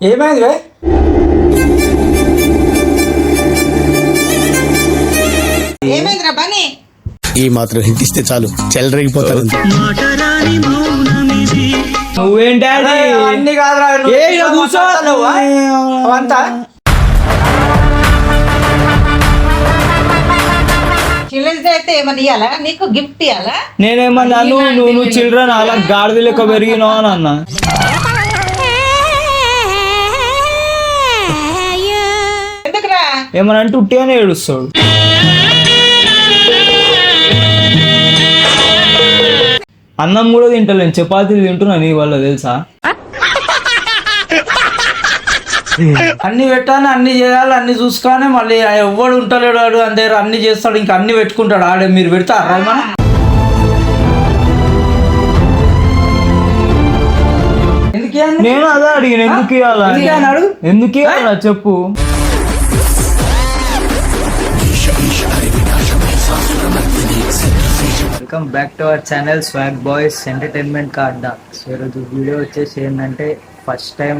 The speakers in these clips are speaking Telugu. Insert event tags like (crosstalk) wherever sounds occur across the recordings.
ఏమైంది వే ఏమైందిరా బని ఈ మాత్రం హింట్ ఇస్తే చాలు. చెలరేగిపోతారు నువ్వేం డాడీ? అన్ని కాదురా నువ్వు ఏ, కూర్చో. అవంతా? చిల్డ్రన్స్ డే అయితే ఏమని ఇవ్వాలా నీకు గిఫ్ట్ ఇవ్వాలా నేనేమన్నా నువ్వు నువ్వు నువ్వు చిల్డ్రన్ అలా గాడిద లెక్క పెరిగినావు అని అన్నా. ఏమన్నా అంటే ఉట్టిగానే ఏడుస్తాడు అన్నం కూడా తింటలేను చపాతీలు తింటున్నా నీ వల్ల తెలుసా అన్ని పెట్టాలి అన్ని చేయాలి అన్ని చూసుకొని మళ్ళీ ఎవ్వడు ఉంటలేడు వాడు అంతే అన్ని చేస్తాడు ఇంకా అన్ని పెట్టుకుంటాడు ఆడే మీరు పెడతారా మన? నేను అదే అడిగిన ఎందుకు ఇవ్వాలా అని. అని. ఎందుకు ఇవ్వాలా చెప్పు welcome back to our channel swag boys entertainment card so ఈరోజు వీడియో వచ్చేసి ఏంటంటే ఫస్ట్ టైం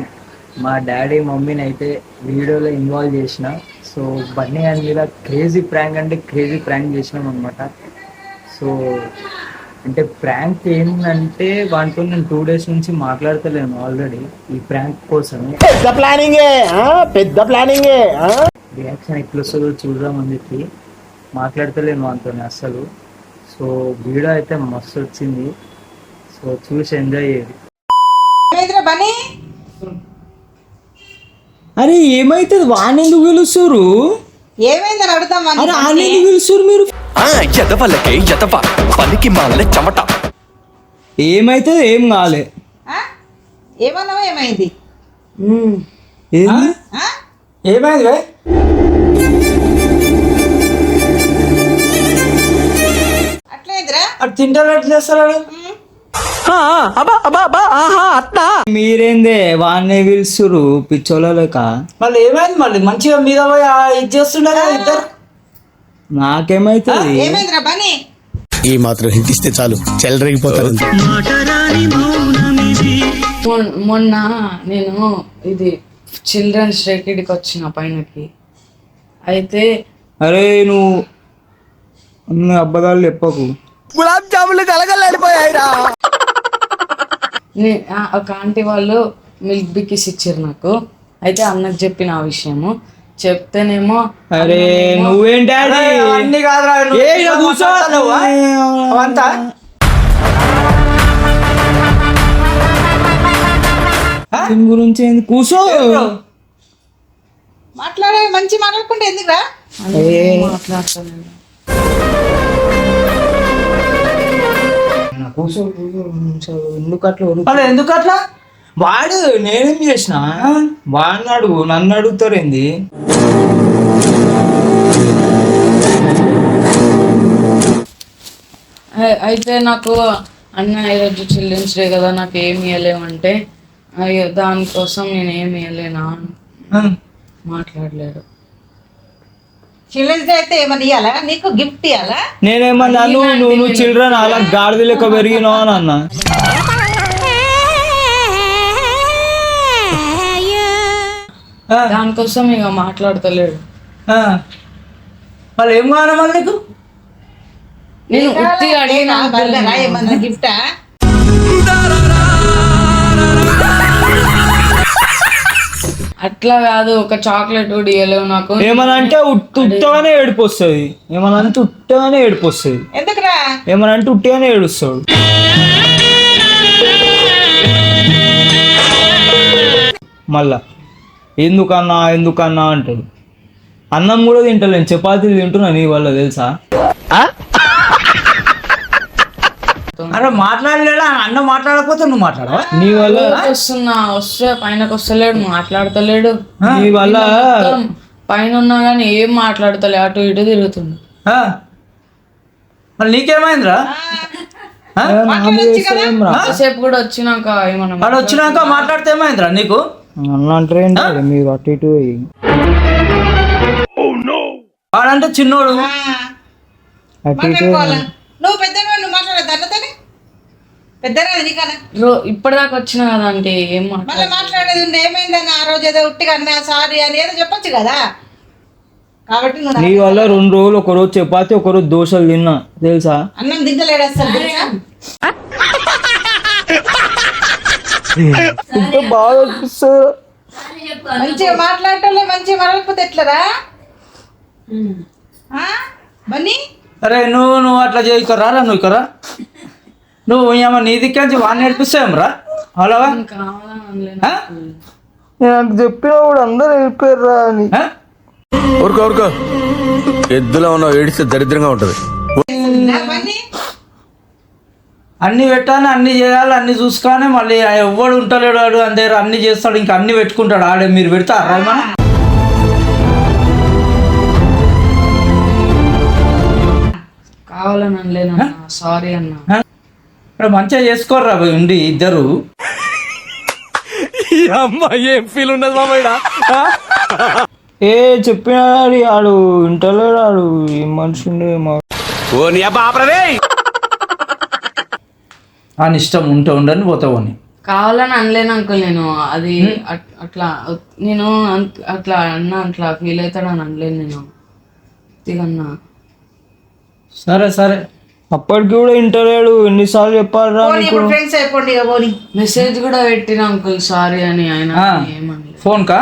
మా డాడీ మమ్మీని అయితే వీడియోలో ఇన్వాల్వ్ చేసిన. సో బన్నీ అండ్ మీద క్రేజీ ప్రాంక్ అంటే క్రేజీ ప్రాంక్ చేసినాం అనమాట సో అంటే ప్రాంక్ ఏంటంటే వాటితో నేను టూ డేస్ నుంచి మాట్లాడతలేను ఆల్రెడీ ఈ ప్రాంక్ కోసం పెద్ద ప్లానింగే పెద్ద ప్లానింగే రియాక్షన్ ఎట్లా వస్తుందో చూద్దామని చెప్పి మాట్లాడతలేను వాటితో అస్సలు. సో వీడియో అయితే మస్తు వచ్చింది సో చూసి ఎంజాయ్ చేయాలి అరే ఏమైతుంది? వాడిని ఎందుకు పిలుస్తారు ఏమైందని అడుగుతామా అరే ఆయన ఎందుకు పిలుస్తారు మీరు? ఆ ఎదవలకే ఎదవ పనికి మాల చెమట. ఏమైతుంది? ఏం కాలే. ఏమన్నావా ఏమైంది? ఏంది? ఆ? ఏమైంది వే అట్లేదురా అటు తింటారు ఎట్లా చేస్తారు వాడు? మీరేందే వాడిని పిలుస్తారు పిచ్చోళ్ళ లెక్క మళ్ళీ ఏమైంది మళ్ళీ? మంచిగా మీద పోయి ఇది చేస్తుండే కదా ఇద్దరు? నాకేమైతుంది? ఏమైందిరా బని ఈ మాత్రం హింట్ ఇస్తే చాలు. చెలరేగిపోతారు. మొన్- మొన్న నేను ఇది చిల్డ్రన్స్ డేకిడికి వచ్చిన పైనకి. అయితే అరే నువ్వు అన్ని అబద్ధాలు చెప్పకు. నే- ఆ, ఒక ఆంటీ వాళ్ళు మిల్క్ బిక్కిస్ ఇచ్చారు నాకు. అయితే అన్నకు చెప్పిన ఆ విషయము. చెప్తేనేమో అరే నువ్వేం డాడీ? అన్ని కాదురా? అవంతా? దీని గురించి ఏంది? కూర్చో. మాట్లాడే మంచి మాట్లాడుకుంటే ఎందుకురా? మాట్లాడతాను. కూర్చో. ఎందుకు అట్లా? మళ్ళీ ఎందుకు అట్లా వాడు నేనేం చేసిన వాడిని అడుగు నన్ను అడుగుతారు ఏంది అయి- అయితే నాకు అన్న ఈరోజు చిల్డ్రన్స్ డే కదా నాకు ఏమి ఇవ్వలేమంటే అయ్యో దానికోసం నేను ఏమి ఇవ్వలేనా మాట్లాడలేడు చిల్డ్రన్స్ డే అయితే ఏమని ఇవ్వాలా నీకు గిఫ్ట్ ఇవ్వాలా నేనేమన్నా నువ్వు నువ్వు నువ్వు చిల్డ్రన్ అలా గాడిద లెక్క పెరిగినావు అని అన్నా. (laughs) దానికోసం ఇక మాట్లాడతలేడు. ఆ. మళ్ళీ ఏం కావాలి మళ్ళీ నీకు? నేను ఉత్తి అడిగిన ఏమన్నా గిఫ్టా? అట్లా కాదు ఒక చాక్లెట్ కూడా ఇవ్వలేవు నాకు. ఏమన్నా అంటే ఉట్- ఉట్టగానే ఏడుపు వస్తుంది ఏమన్నా అంటే ఉట్టగానే ఏడుపు వస్తుంది ఎందుకురా? ఏమన్నా అంటే ఉట్టిగానే ఏడుస్తాడు. మళ్ళా ఎందుకన్నా ఎందుకన్నా అంటాడు. అన్నం కూడా తింటలేను. చపాతీలు తింటున్నా నీ వల్ల తెలుసా? అరే మాట్లాడలేడా? అన్న మాట్లాడకపోతే నువ్వు మాట్లాడవా? నీ వల్ల వస్తున్నా వస్తే పైనకి వస్తలేడు మాట్లాడతలేడు. నీ వల్ల పైన ఉన్నా కానీ ఏం మాట్లాడతలే అటు ఇటు తిరుగుతుండు ఆ. మళ్ళీ నీకేమైందిరా? సేపు కూడా వచ్చినాక ఏమన్నా వచ్చినాక మాట్లాడితే ఏమైందిరా నీకు? అన్న మీరు అటు ఇటు. వాడంటే చిన్నోడు. అటు ఇటు నువ్వు పెద్ద నువ్వు మాట్లాడద్దు అన్నతోని పెద్దరా నీకన్నా రో ఇప్పటిదాకా వచ్చిన కదా అంటే ఏం మళ్ళీ మాట్లాడ మాట్లాడేది ఉండే ఏమైందని ఆ రోజు ఏదో ఉట్టిగా అన్నా సారీ అని ఏదో చెప్పొచ్చు కదా? కాబట్టి నువ్వు నీ వల్ల రెండు రోజులు ఒక రోజు చపాతి ఒక రోజు దోశలు తిన్నా. తెలుసా? అన్నం దిగ్గలేడు అసలు తెలుసా? (laughs) బాగా అనిపిస్తుంది? మంచిగా మాట్లాడటంలో మంచిగా మరలిపోతే ఎట్లరా? ఆ? బన్నీ? అరే నువ్వు నువ్వు అట్లా చేయకరా రా నువ్వు ఇక్కరా నువ్వు ఏమో నీ దిక్కించి వాడిని నేర్పిస్తావేం రా అలాగా కావాలని అనలేను ఆ? నాకు చెప్పిన కూడా అందరూ వెళ్ళిపోయారు అని? ఊరుకో ఊరుకో. ఎద్దులో ఉన్న ఏడిస్తే దరిద్రంగా ఉంటది. అన్ని పెట్టాలి అన్ని చేయాలి అన్ని చూసుకొని మళ్ళీ ఎవ్వడు ఉంటలేడు వాడు అంతే అన్ని చేస్తాడు ఇంకా అన్ని పెట్టుకుంటాడు. ఆడే మీరు పెడతారా ఏమన్నా? కావాలని అనలేను సారీ అన్న. ఇక్కడ మంచిగా చేసుకోర్రా ఉండి ఇద్దరు. ఏ చెప్పిన డాడీ ఆడు ఇంటలేడు ఆడు. ఈ మనిషి ఓ నీ అని ఇష్టం ఉంటే ఉండని పోతావని కావాలని అనలేను అంకుల్ నేను. అది అట్- అట్లా నేను అంత- అట్లా అన్న అట్లా ఫీల్ అవుతాడని అనలేను నేను. తిగన్నా. సరే సరే. అప్పటికి కూడా ఇంటలేడు ఎన్నిసార్లు చెప్పాలరా ఇప్పుడు ఫ్రెండ్స్ అయిపోండి ఇక పోనీ. మెసేజ్ కూడా పెట్టిన అంకుల్ సారీ అని ఆయన ఆ. ఫోన్ కా.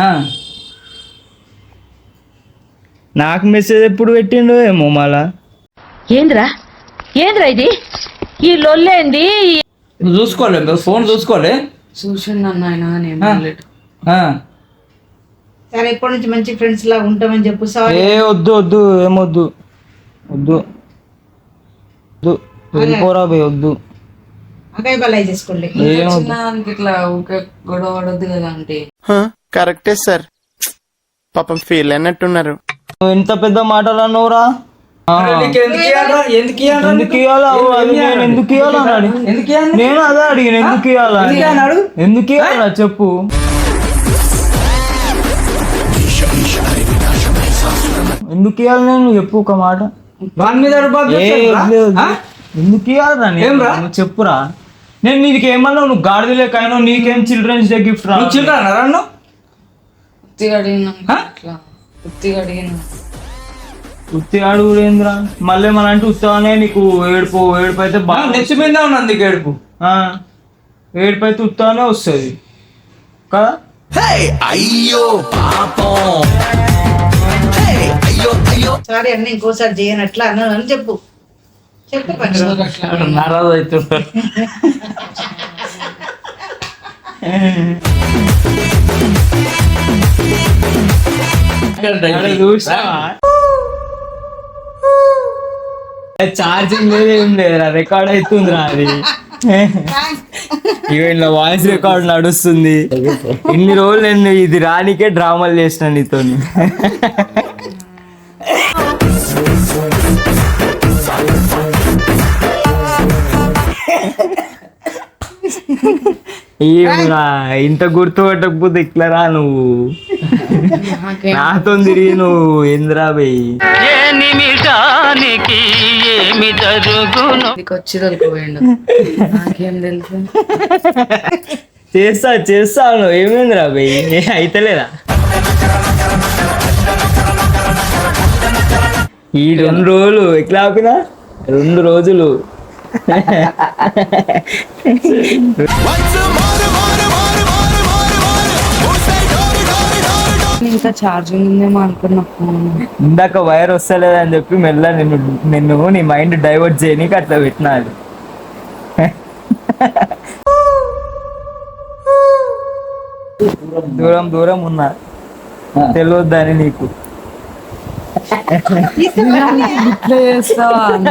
ఆ. నాకు మెసేజ్ ఎప్పుడు పెట్టిండు ఏమో మళ్ళా ఏంద్రా? ఏంద్రా ఇది? ఈ లొల్లేంది? నువ్వు చూసుకోలే ఫోన్ చూసుకోలే? చూసిండు అన్న ఆయన కానీ ఏమనలేదు. ఆ. సరే ఇప్పటి నుంచి మంచి ఫ్రెండ్స్ లాగా ఉంటామని చెప్పు సారీ ఏ వద్దు వద్దు ఏమొద్దు వద్దు. వద్దు. వెళ్ళిపోరా బే వద్దు అకాయ బలాయి చేసుకోండి ఏం వద్దు చిన్నదానికి ఇట్లా ఊకే గొడవ పడద్దు కదా అంటే కరెక్టే సార్. పాపం ఫీల్ అయినట్టున్నారు. నువ్వు ఎంత పెద్ద మాటలు అన్నావురా ఎందుకు? ఇవ్వాలా నేను? ఎందుకు అదే అడిగిన ఎందుకు ఇవ్వాలా? ఎందుకు ఇవ్వాలా చెప్పు. ఎందుకు ఇవ్వాలి నేను? చెప్పు ఒక మాట. వాని మీద? ఎందుకు ఇవ్వాలరా చెప్పురా. నేను నీకు ఏమన్నావు నువ్వు గాడిద లేకైనా నీకేం చిల్డ్రన్స్ డే గిఫ్ట్ రా? ఉత్తిగా అడిగిన ఉత్తి అడుగు ఏంద్రా? మళ్ళీ మన అంటే ఉత్తానే నీకు ఏడుపు ఏడుపు అయితే బాగా నెత్తి మీద ఉన్నది నీకు ఏడుపు. ఆ, ఏడుపు అయితే ఉత్తానే వస్తుంది. కదా? సారీ అన్న ఇంకోసారి చేయనట్లా అన్నాను అని చెప్పు. చెప్పు పని నారాజు అవుతుంటారు ఛార్జింగ్ లేదు ఏం లేదురా రికార్డ్ అవుతుందిరా అది. ఇలా వాయిస్ రికార్డ్ నడుస్తుంది. ఇన్ని రోజులు నేను ఇది రానికే డ్రామాలు చేసిన నీతో ఇంత గుర్తుపట్టకపోతే ఇట్లరా నువ్వు? నాతో తిరిగి నువ్వు ఏంద్రా బయ్? ఇంటికి వచ్చి తొలిపోయిండు నాకేం తెలుసు? చేస్తా చేస్తాను ఏమైందిరా బయ్? అయితలేదా? ఈ రెండు రోజులు ఎట్లా ఆపినా? రెండు రోజులు. ఇంకా ఛార్జింగ్ ఉందేమో అనుకున్నా ఫోన్ ఇందాక వైర్ వస్తలేదని చెప్పి మెల్ల నిన్ను నిన్ను నీ మైండ్ డైవర్ట్ చేయనీకి అట్లా పెట్టినా అది. దూరం దూరం ఉన్నా. తెలియద్దని నీకు. ఇట్లా చేస్తావా అన్న